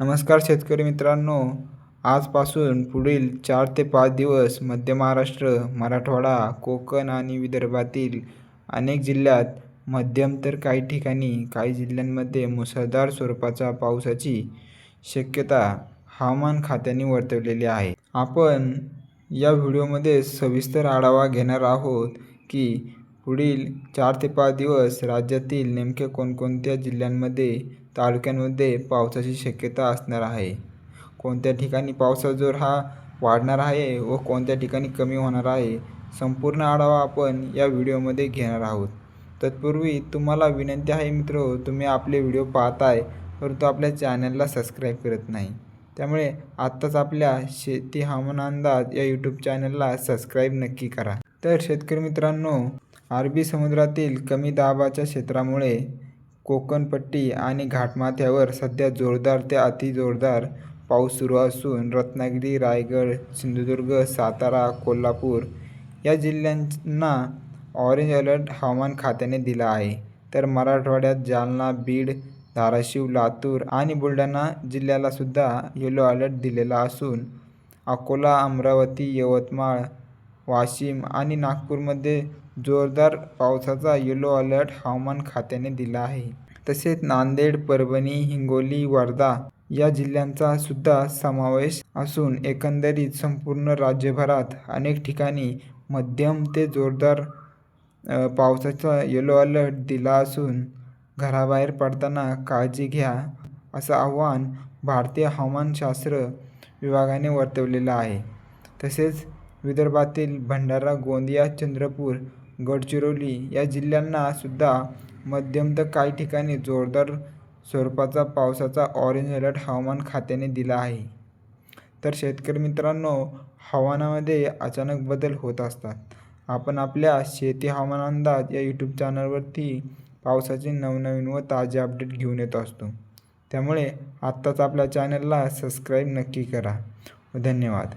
नमस्कार शेतकरी मित्रांनो. आजपासून पुढील चार ते पाच दिवस मध्य महाराष्ट्र मराठवाडा कोकण आणि विदर्भातील अनेक जिल्ह्यात मध्यम तर काही ठिकाणी काही जिल्ह्यांमध्ये मुसळधार स्वरूपाचा पावसाची शक्यता हवामान खात्याने वर्तवलेली आहे. आपण या व्हिडिओमध्ये सविस्तर आढावा घेणार आहोत की पुढील चार ते पाच दिवस राज्यातील नेमक्या कोणकोणत्या जिल्ह्यांमध्ये तालुक्यांमध्ये पावसाची शक्यता असणार आहे? कोणत्या ठिकाणी पावसाचा जोर हा वाढणार आहे व कोणत्या ठिकाणी कमी होणार आहे? संपूर्ण आढावा आपण या व्हिडिओमध्ये घेणार आहोत. तत्पूर्वी तुम्हाला विनंती आहे मित्र तुम्ही आपले व्हिडिओ पाहताय परंतु आपल्या चॅनलला सबस्क्राईब करत नाही. त्यामुळे आत्ताच आपल्या शेती हवामान अंदाज या यूट्यूब चॅनलला सबस्क्राईब नक्की करा. तर शेतकरी मित्रांनो अरबी समुद्रातील कमी दाबाच्या क्षेत्रामुळे कोकणपट्टी आणि घाटमाथ्यावर सध्या जोरदार ते अतिजोरदार पाऊस सुरू असून रत्नागिरी रायगड सिंधुदुर्ग सातारा कोल्हापूर या जिल्ह्यांना ऑरेंज अलर्ट हवामान खात्याने दिला आहे. तर मराठवाड्यात जालना बीड धाराशिव लातूर आणि बुलढाणा जिल्ह्यालासुद्धा येलो अलर्ट दिलेला असून अकोला अमरावती यवतमाळ वाशिम आणि नागपूरमध्ये जोरदार पावसाचा येलो अलर्ट हवामान खात्याने दिला आहे. तसेच नांदेड परभणी हिंगोली वर्धा या जिल्ह्यांचा सुद्धा समावेश असून एकंदरीत संपूर्ण राज्यभरात अनेक ठिकाणी मध्यम ते जोरदार पावसाचा येलो अलर्ट दिला असून घराबाहेर पडताना काळजी घ्या असं आव्हान भारतीय हवामानशास्त्र विभागाने वर्तवलेलं आहे. तसेच विदर्भातील भंडारा गोंदिया चंद्रपूर गडचिरोली या जिल्ह्यांना सुद्धा मध्यम तर काही ठिकाणी जोरदार स्वरूपाचा पावसाचा ऑरेंज अलर्ट हवामान खात्याने दिला आहे. तर शेतकरी मित्रांनो हवामानामध्ये अचानक बदल होत असतात. आपण आपल्या शेती हवामान अंदाज या यूट्यूब चॅनलवरती पावसाचे नवनवीन व ताजे अपडेट घेऊन येत असतो. त्यामुळे आत्ताच आपल्या चॅनलला सबस्क्राईब नक्की करा. धन्यवाद.